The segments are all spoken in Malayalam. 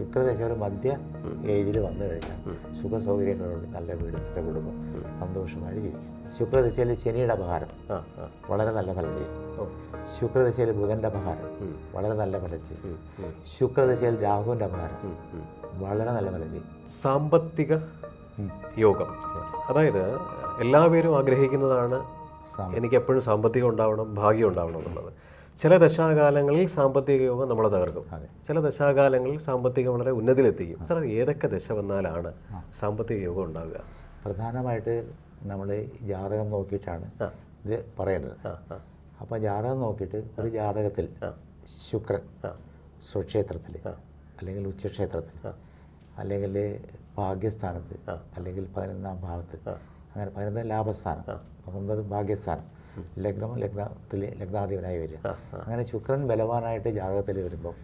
ശുക്രദശ ഒരു മധ്യ ഏജിൽ വന്നു കഴിഞ്ഞാൽ സുഖ സൗകര്യങ്ങളോട് നല്ല വീട് നല്ല കുടുംബം സന്തോഷമായിട്ട് ജീവിക്കും. ശുക്രദശയിൽ ശനിയുടെ അപഹാരം. വളരെ നല്ല ഫലം ചെയ്യും. ശുക്രദശയിൽ ബുധന്റെ അപഹാരം. വളരെ നല്ല ഫലം ചെയ്യും. ശുക്രദശയിൽ രാഹുവിന്റെ അപഹാരം. വളരെ നല്ല ഫലം ചെയ്യും. സാമ്പത്തിക യോഗം. അതായത് എല്ലാവരും ആഗ്രഹിക്കുന്നതാണ് എനിക്ക് എപ്പോഴും സാമ്പത്തികം ഉണ്ടാവണം ഭാഗ്യം ഉണ്ടാവണം എന്നുള്ളത്. ചില ദശാകാലങ്ങളിൽ സാമ്പത്തിക യോഗം നമ്മളെ തകർക്കും. ചില ദശാകാലങ്ങളിൽ സാമ്പത്തികം വളരെ ഉന്നതിയിലെത്തിക്കും. സാർ അത് ഏതൊക്കെ ദശ വന്നാലാണ് സാമ്പത്തിക യോഗം ഉണ്ടാവുക? പ്രധാനമായിട്ട് നമ്മൾ ജാതകം നോക്കിയിട്ടാണ് ഇത് പറയുന്നത് അപ്പോൾ ജാതകം നോക്കിയിട്ട് ഒരു ജാതകത്തിൽ ശുക്രൻ. സ്വക്ഷേത്രത്തിൽ അല്ലെങ്കിൽ ഉച്ചക്ഷേത്രത്തിൽ അല്ലെങ്കിൽ ഭാഗ്യസ്ഥാനത്ത് അല്ലെങ്കിൽ പതിനൊന്നാം ഭാവത്ത് അങ്ങനെ പതിനൊന്ന് ലാഭസ്ഥാനം പത്തൊമ്പത് ഭാഗ്യസ്ഥാനം ലഗ്നം ലഗ്നത്തിൽ ലഗ്നാധിപനായി വരിക. അങ്ങനെ ശുക്രൻ ബലവാനായിട്ട് ജാതകത്തിൽ വരുമ്പോൾ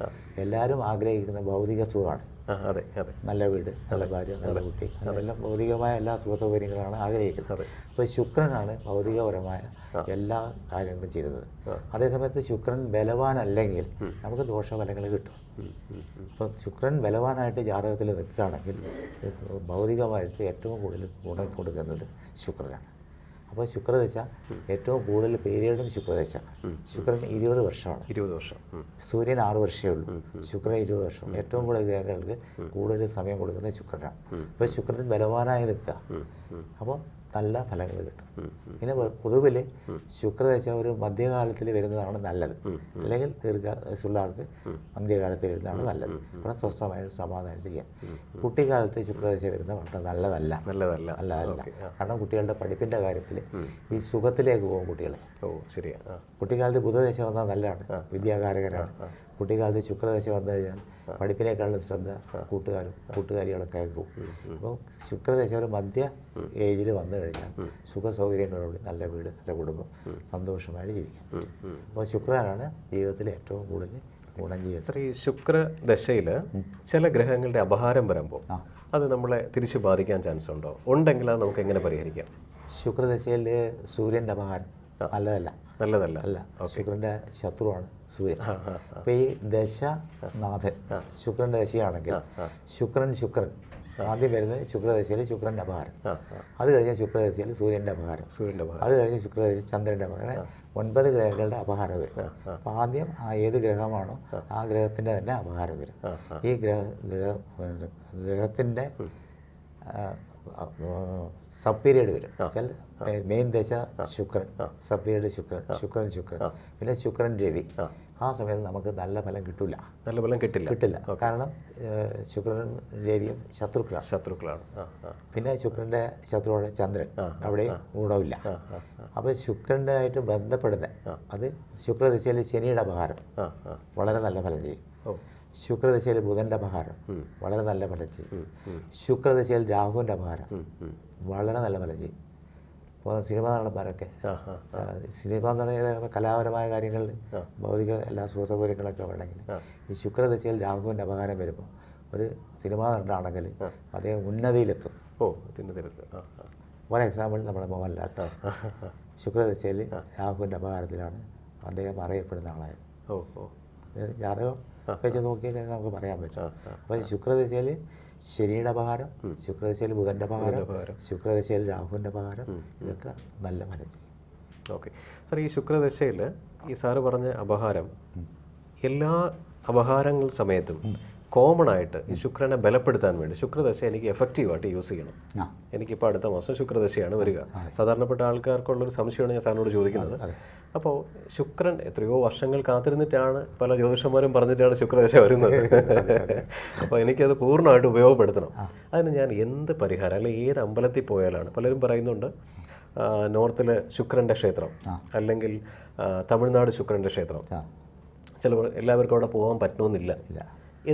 എല്ലാവരും ആഗ്രഹിക്കുന്ന ഭൗതിക സുഖമാണ്. അതെ അതെ. നല്ല വീട് നല്ല ഭാര്യ നല്ല കുട്ടി അതെല്ലാം ഭൗതികമായ എല്ലാ സുഖ സൗകര്യങ്ങളാണ് ആഗ്രഹിക്കുന്നത് അപ്പോൾ ശുക്രനാണ് ഭൗതികപരമായ എല്ലാ കാര്യങ്ങളും ചെയ്തത്. അതേസമയത്ത് ശുക്രൻ ബലവാനല്ലെങ്കിൽ നമുക്ക് ദോഷഫലങ്ങൾ കിട്ടും. അപ്പൊ ശുക്രൻ ബലവാനായിട്ട് ജാതകത്തിൽ നിൽക്കുകയാണെങ്കിൽ ഭൗതികമായിട്ട് ഏറ്റവും കൂടുതൽ ഗുണം കൊടുക്കുന്നത് ശുക്രനാണ്. അപ്പോൾ ശുക്രദശ ഏറ്റവും കൂടുതൽ പേരുകളും ശുക്രദശ ശുക്രൻ ഇരുപത് വർഷമാണ്. ഇരുപത് വർഷം. സൂര്യൻ ആറ് വർഷമേ ഉള്ളൂ. ശുക്രൻ ഇരുപത് വർഷം. ഏറ്റവും കൂടുതൽ ഗ്രഹങ്ങൾക്ക് കൂടുതൽ സമയം കൊടുക്കുന്നത് ശുക്രനാണ്. അപ്പോൾ ശുക്രൻ ബലവാനായി നിൽക്കുക. അപ്പോൾ നല്ല ഫലങ്ങൾ കിട്ടും. പിന്നെ പൊതുവിൽ ശുക്രദശ ഒരു മധ്യകാലത്തിൽ വരുന്നതാണ് നല്ലത്. അല്ലെങ്കിൽ ദീർഘസുള്ള ആൾക്ക് മധ്യകാലത്തിൽ വരുന്നതാണ് നല്ലത്. അവിടെ സ്വസ്ഥമായിട്ട് സമാധാനമായിട്ട് ചെയ്യാം. കുട്ടിക്കാലത്ത് ശുക്രദശ വരുന്ന വളരെ നല്ലതല്ല. നല്ലതല്ല. നല്ലതല്ല. കാരണം കുട്ടികളുടെ പഠിപ്പിന്റെ കാര്യത്തിൽ ഈ സുഖത്തിലേക്ക് പോകും കുട്ടികൾ ഓ ശരിയാണ് കുട്ടിക്കാലത്ത് ബുധദശ വന്നാൽ നല്ലതാണ്. വിദ്യാകാരകരാണ്. കുട്ടിക്കാലത്ത് ശുക്രദശ വന്നു കഴിഞ്ഞാൽ പഠിപ്പിനേക്കാളും ശ്രദ്ധ കൂട്ടുകാരും കൂട്ടുകാരികളൊക്കെ ആയി പോകും. അപ്പോൾ ശുക്രദേശ ഒരു മധ്യ ഏജിൽ വന്നു കഴിഞ്ഞാൽ സുഖ സൗകര്യങ്ങളോട് നല്ല വീട് നല്ല കുടുംബം സന്തോഷമായിട്ട് ജീവിക്കാം. അപ്പോൾ ശുക്രനാണ് ജീവിതത്തിൽ ഏറ്റവും കൂടുതൽ ഗുണം ചെയ്യുക സാർ ഈ ശുക്ര ദശയിൽ ചില ഗ്രഹങ്ങളുടെ അപഹാരം വരുമ്പോൾ അത് നമ്മളെ തിരിച്ചു ബാധിക്കാൻ ചാൻസ് ഉണ്ടോ ഉണ്ടെങ്കിൽ അത് നമുക്ക് എങ്ങനെ പരിഹരിക്കാം? ശുക്രദശയിൽ സൂര്യന്റെ അപഹാരം. നല്ലതല്ല. നല്ലതല്ല. അല്ല ശുക്രന്റെ ശത്രുവാണ് സൂര്യൻ. അപ്പോൾ ഈ ദശനാഥൻ ശുക്രന്റെ ദശയാണെങ്കിൽ ശുക്രൻ ശുക്രൻ. ആദ്യം വരുന്നത് ശുക്രദശയിൽ ശുക്രന്റെ അപഹാരം. അത് കഴിഞ്ഞ ശുക്രദശയിൽ സൂര്യന്റെ അപഹാരം. സൂര്യന്റെ അപഹാരം. അത് കഴിഞ്ഞ് ശുക്രദശ ചന്ദ്രന്റെ അപഹാരം. ഒൻപത് ഗ്രഹങ്ങളുടെ അപഹാരം വരും. അപ്പം ആദ്യം ആ ഏത് ഗ്രഹമാണോ ആ. ഗ്രഹത്തിന്റെ തന്നെ അപഹാരം വരും. ഈ ഗ്രഹ ഗ്രഹ ഗ്രഹത്തിന്റെ സബ് പീരീഡ് വരും. മെയിൻ ദശ ശുക്രൻ. സബ് പീരീഡ് ശുക്രൻ ശുക്രൻ ശുക്രൻ. പിന്നെ ശുക്രൻ രവി. ആ. സമയത്ത് നമുക്ക് നല്ല ഫലം കിട്ടില്ല നല്ല ഫലം കിട്ടില്ല. കിട്ടില്ല. കാരണം ശുക്രൻ ശുക്രനും രവിയും ശത്രുക്കളാണ്. ശത്രുക്കളാണ്. പിന്നെ ശുക്രന്റെ ശത്രുവാണ് ചന്ദ്രൻ. അവിടെ ഗുണമില്ല അപ്പോൾ ശുക്രന്റെ ആയിട്ട് ബന്ധപ്പെടുന്ന അത് ശുക്രദശയിൽ ശനിയുടെ അപഹാരം. വളരെ നല്ല ഫലം ചെയ്യും. ശുക്രദശയിൽ ബുധന്റെ അപഹാരം വളരെ നല്ല ഫലം ചെയ്യും. ശുക്രദശയിൽ രാഹുവിന്റെ അപഹാരം വളരെ നല്ല ഫലം ചെയ്യും. ഇപ്പോൾ സിനിമാ നടന്മാരൊക്കെ സിനിമ എന്ന് പറയുന്നത് കലാപരമായ കാര്യങ്ങളിൽ ഭൗതിക എല്ലാ സുഖസൗകര്യങ്ങളൊക്കെ വേണമെങ്കിൽ ഈ ശുക്രദശയിൽ രാഹുവിന്റെ അപഹാരം വരുമ്പോൾ ഒരു സിനിമ നടനാണെങ്കിൽ അദ്ദേഹം ഉന്നതിയിലെത്തും. ഓ ഉന്നതിയിലെത്തും. ഫോർ എക്സാമ്പിൾ നമ്മുടെ മോഹൻലാൽ. ശുക്രദശയിൽ രാഹുവിന്റെ അപകാരത്തിലാണ് അദ്ദേഹം അറിയപ്പെടുന്ന ആളായത്. ഓ ഓ. ജാതകം വെച്ച് നോക്കിയാൽ നമുക്ക് പറയാൻ പറ്റും. അപ്പോൾ ശുക്രദശയിൽ ശനിയുടെ അപകാരം ശുക്രദശയിൽ ബുധന്റെ അപകാരം ശുക്രദശയിൽ രാഹുവിന്റെ അപകാരം ഇതൊക്കെ നല്ല ഫലം ചെയ്യും. ഓക്കെ. സാർ ഈ ശുക്രദശയിൽ ഈ സാറ് പറഞ്ഞ അപഹാരം എല്ലാ അപഹാരങ്ങൾ സമയത്തും കോമൺ ആയിട്ട് ഈ ശുക്രനെ ബലപ്പെടുത്താൻ വേണ്ടി ശുക്രദശ എനിക്ക് എഫക്റ്റീവായിട്ട് യൂസ് ചെയ്യണം. എനിക്കിപ്പോൾ അടുത്ത മാസം ശുക്രദശയാണ് വരിക. സാധാരണപ്പെട്ട ആൾക്കാർക്കുള്ളൊരു സംശയമാണ് ഞാൻ സാറിനോട് ചോദിക്കുന്നത്. അപ്പോൾ ശുക്രൻ എത്രയോ വർഷങ്ങൾ കാത്തിരുന്നിട്ടാണ് പല ജ്യോതിഷന്മാരും പറഞ്ഞിട്ടാണ് ശുക്രദശ വരുന്നത്. അപ്പോൾ എനിക്കത് പൂർണമായിട്ട് ഉപയോഗപ്പെടുത്തണം. അതിന് ഞാൻ എന്ത് പരിഹാരം? അല്ലെങ്കിൽ ഏത് അമ്പലത്തിൽ പോയാലാണ്? പലരും പറയുന്നുണ്ട് നോർത്തിൽ ശുക്രന്റെ ക്ഷേത്രം അല്ലെങ്കിൽ തമിഴ്നാട് ശുക്രന്റെ ക്ഷേത്രം. ചിലപ്പോൾ ചിലവർ എല്ലാവർക്കും അവിടെ പോകാൻ പറ്റണമെന്നില്ല.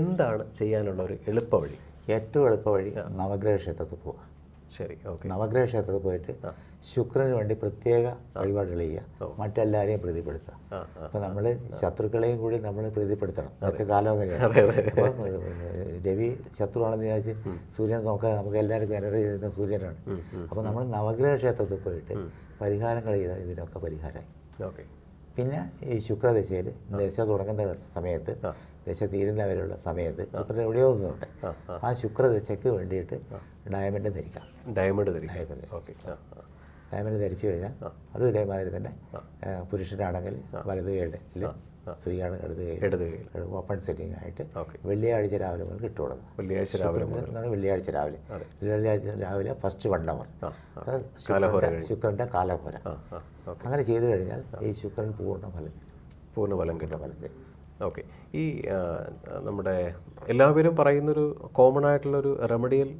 എന്താണ് ചെയ്യാനുള്ള ഒരു എളുപ്പവഴി? ഏറ്റവും എളുപ്പവഴി നവഗ്രഹ ക്ഷേത്രത്തിൽ പോവുക ശരി ഓക്കെ. നവഗ്രഹ ക്ഷേത്രത്തിൽ പോയിട്ട് ശുക്രന് വേണ്ടി പ്രത്യേക വഴിപാടുകൾ ചെയ്യുക. മറ്റെല്ലാവരെയും പ്രീതിപ്പെടുത്തുക. അപ്പം നമ്മൾ ശത്രുക്കളെയും കൂടി നമ്മൾ പ്രീതിപ്പെടുത്തണം. അതൊക്കെ കാലം അങ്ങനെയാണ് രവി ശത്രുവാണെന്ന് വിചാരിച്ച് സൂര്യൻ നോക്കാൻ നമുക്ക് എല്ലാവർക്കും എനർജി ചെയ്യുന്ന സൂര്യനാണ്. അപ്പോൾ നമ്മൾ നവഗ്രഹ ക്ഷേത്രത്തിൽ പോയിട്ട് പരിഹാരങ്ങൾ ചെയ്താൽ ഇതിനൊക്കെ പരിഹാരമായി ഓക്കെ. പിന്നെ ഈ ശുക്രദശയിൽ ദശ തുടങ്ങുന്ന സമയത്ത് ദശ തീരുന്നവരെയുള്ള സമയത്ത് ശുക്രൻ എവിടെയോ ഒന്നുണ്ട് ആ ശുക്രദശയ്ക്ക് വേണ്ടിയിട്ട് ഡയമണ്ട് ധരിക്കാം. ഡയമണ്ട് ധരിക്കാം. ഓക്കെ. ഡയമണ്ട് ധരിച്ചു കഴിഞ്ഞാൽ അതും ഇതേമാതിരി തന്നെ പുരുഷനാണെങ്കിൽ വലത് കൈയിൽ സ്ത്രീയാണ് ഇടത് ഇടത് ഓപ്പൺ സെറ്റിംഗ് ആയിട്ട് വെള്ളിയാഴ്ച രാവിലെ മുതൽ ഇട്ട് കൊടുക്കുക വെള്ളിയാഴ്ച രാവിലെ മുതൽ. വെള്ളിയാഴ്ച രാവിലെ. വെള്ളിയാഴ്ച രാവിലെ ഫസ്റ്റ് വൺ അവർ ശുക്രന്റെ ശുക്രന്റെ കാലഹോര അങ്ങനെ ചെയ്തു കഴിഞ്ഞാൽ ഈ ശുക്രൻ പൂർണ ഫലം പൂർണ ഫലം കിട്ടുന്ന ഫലം ഓക്കെ. ഈ നമ്മുടെ എല്ലാവരും പറയുന്നൊരു കോമൺ ആയിട്ടുള്ളൊരു റെമഡിയൽ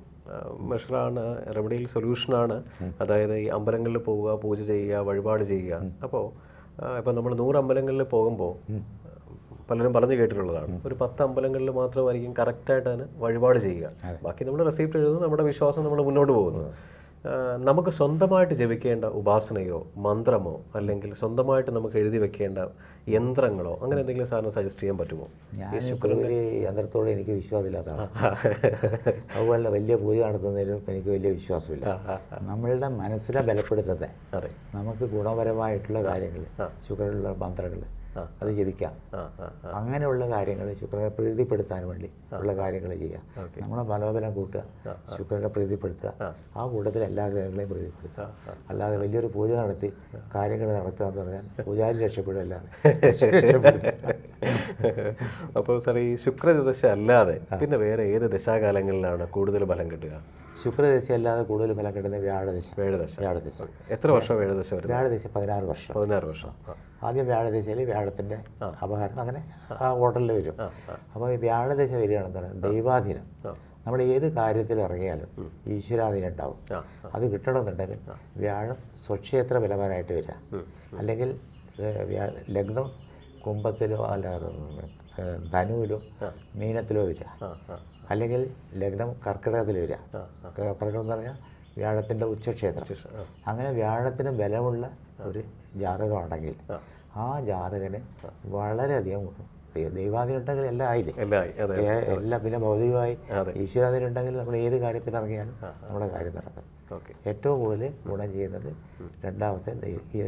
മെഷറാണ് റെമഡിയൽ സൊല്യൂഷനാണ് അതായത് ഈ അമ്പലങ്ങളിൽ പോവുക പൂജ ചെയ്യുക വഴിപാട് ചെയ്യുക. അപ്പോൾ ഇപ്പം നമ്മൾ നൂറ് അമ്പലങ്ങളിൽ പോകുമ്പോൾ പലരും പറഞ്ഞു കേട്ടിട്ടുള്ളതാണ്. ഒരു പത്ത് അമ്പലങ്ങളിൽ മാത്രമായിരിക്കും കറക്റ്റായിട്ട് അതിന് വഴിപാട് ചെയ്യുക. ബാക്കി നമ്മൾ റെസിപ്റ്റ് എഴുതുന്നത് നമ്മുടെ വിശ്വാസം നമ്മൾ മുന്നോട്ട് പോകുന്നു. ആ, നമുക്ക് സ്വന്തമായിട്ട് ജപിക്കേണ്ട ഉപാസനയോ മന്ത്രമോ അല്ലെങ്കിൽ സ്വന്തമായിട്ട് നമുക്ക് എഴുതി വെക്കേണ്ട യന്ത്രങ്ങളോ അങ്ങനെ എന്തെങ്കിലും സാറിന് സജസ്റ്റ് ചെയ്യാൻ പറ്റുമോ? ഒരു യന്ത്രത്തോട് എനിക്ക് വിശ്വാസമില്ലാത്തതാണ്. അതുപോലെ വലിയ പൂജ നടത്തുന്നതിലും എനിക്ക് വലിയ വിശ്വാസമില്ല. നമ്മളുടെ മനസ്സിനെ ബലപ്പെടുത്തുന്നത് അതെ. നമുക്ക് ഗുണപരമായിട്ടുള്ള കാര്യങ്ങൾ ശുക്രനുള്ള മന്ത്രങ്ങൾ അത് ജപിക്കാം. അങ്ങനെയുള്ള കാര്യങ്ങൾ ശുക്രനെ പ്രീതിപ്പെടുത്താൻ വേണ്ടി ഉള്ള കാര്യങ്ങൾ ചെയ്യാം നമ്മളെ മനോബലം കൂട്ടുക. ശുക്രനെ പ്രീതിപ്പെടുത്തുക. ആ. കൂട്ടത്തിൽ എല്ലാ കാര്യങ്ങളെയും പ്രീതിപ്പെടുത്തുക. അല്ലാതെ വലിയൊരു പൂജ നടത്തി കാര്യങ്ങൾ നടത്തുക എന്ന് പറഞ്ഞാൽ പൂജാരി രക്ഷപ്പെടുക അപ്പോൾ സാർ ഈ ശുക്രദശ അല്ലാതെ പിന്നെ വേറെ ഏത് ദശാകാലങ്ങളിലാണ് കൂടുതൽ ഫലം കിട്ടുക? ശുക്രദശ അല്ലാതെ കൂടുതൽ ഫലം കിട്ടുന്ന വ്യാഴദശ. വ്യാഴദശ. വ്യാഴദശ. എത്ര വർഷം വ്യാഴദശ വ്യാഴദശ പതിനാറ് വർഷം. പതിനാറ് വർഷം. ആദ്യം വ്യാഴദശയിൽ വ്യാഴത്തിന്റെ അപഹാരം അങ്ങനെ ആ ഓർഡറിൽ വരും. അപ്പോൾ ഈ വ്യാഴദശ വരികയാണെന്ന് പറയുന്നത് ദൈവാധീനം. നമ്മൾ ഏത് കാര്യത്തിൽ ഇറങ്ങിയാലും ഈശ്വരാധീനം ഉണ്ടാവും. അത് കിട്ടണമെന്നുണ്ടെങ്കിൽ വ്യാഴം സ്വക്ഷേത്ര ബലവാനായിട്ട് വരിക. അല്ലെങ്കിൽ ലഗ്നം കുംഭത്തിലോ അല്ല ധനുവിലോ മീനത്തിലോ വരിക. അല്ലെങ്കിൽ ലഗ്നം കർക്കിടകത്തിൽ വരിക. കർക്കിടകം എന്ന് പറഞ്ഞാൽ വ്യാഴത്തിന്റെ ഉച്ചക്ഷേത്രം. അങ്ങനെ വ്യാഴത്തിന് ബലമുള്ള ഒരു ജാതകമാണെങ്കിൽ ആ. ജാതകന് വളരെയധികം ദൈവാധീനുണ്ടെങ്കിൽ എല്ലാം ആയില്ലേ? എല്ലാം പിന്നെ ഭൗതികമായി ഈശ്വരാധീനുണ്ടെങ്കിൽ നമ്മൾ ഏത് കാര്യത്തിൽ ഇറങ്ങിയാലും നമ്മുടെ കാര്യം നടക്കും. ഓക്കെ. ഏറ്റവും കൂടുതൽ ഗുണം ചെയ്യുന്നത് രണ്ടാമത്തെ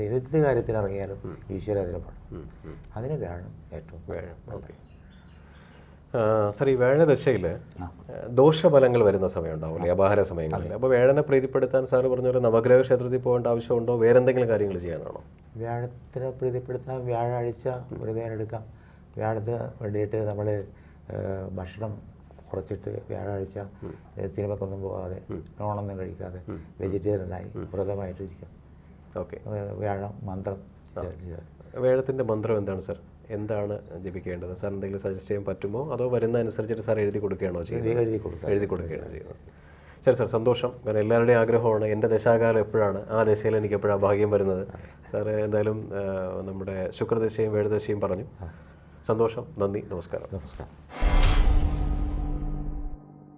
ഏത് കാര്യത്തിൽ ഇറങ്ങിയാലും ഈശ്വരാധീനം വേണം അതിന് വേണം ഏറ്റവും വേണം സർ സാർ ഈ വേഴദശയിൽ ദോഷഫലങ്ങൾ വരുന്ന സമയം ഉണ്ടാവില്ലേ അപഹാര സമയങ്ങളിൽ അപ്പോൾ വേഴനെ പ്രീതിപ്പെടുത്താൻ സാറ് പറഞ്ഞ പോലെ നവഗ്രഹ ക്ഷേത്രത്തിൽ പോകേണ്ട ആവശ്യമുണ്ടോ? വേറെ എന്തെങ്കിലും കാര്യങ്ങൾ ചെയ്യാനാണോ? വ്യാഴത്തിനെ പ്രീതിപ്പെടുത്താൻ വ്യാഴാഴ്ച ഒരു നേരം എടുക്കാം വ്യാഴത്തിന് വേണ്ടിയിട്ട് നമ്മൾ ഭക്ഷണം കുറച്ചിട്ട് വ്യാഴാഴ്ച സിനിമക്കൊന്നും പോകാതെ നോണൊന്നും കഴിക്കാതെ വെജിറ്റേറിയനായി വ്രതമായിട്ടിരിക്കാം. ഓക്കെ. വ്യാഴം മന്ത്രം വേഴത്തിന്റെ മന്ത്രം എന്താണ് സാർ? എന്താണ് ജപിക്കേണ്ടത് സാർ എന്തെങ്കിലും സജസ്റ്റ് ചെയ്യാൻ പറ്റുമോ? അതോ വരുന്ന അനുസരിച്ചിട്ട് സാർ എഴുതി കൊടുക്കുകയാണോ ചെയ്യുന്നത്? എഴുതി കൊടുക്കുക എഴുതി കൊടുക്കുകയാണ് ചെയ്യുന്നത്. ശരി സാർ സന്തോഷം. കാരണം എല്ലാവരുടെയും ആഗ്രഹമാണ്. എന്റെ ദശാകാലം എപ്പോഴാണ്? ആ ദശയിൽ എനിക്ക് എപ്പോഴാണ് ഭാഗ്യം വരുന്നത്? സാറ് എന്തായാലും നമ്മുടെ ശുക്രദശയും വേഴദശയും പറഞ്ഞു. സന്തോഷം. നന്ദി. നമസ്കാരം. നമസ്കാരം.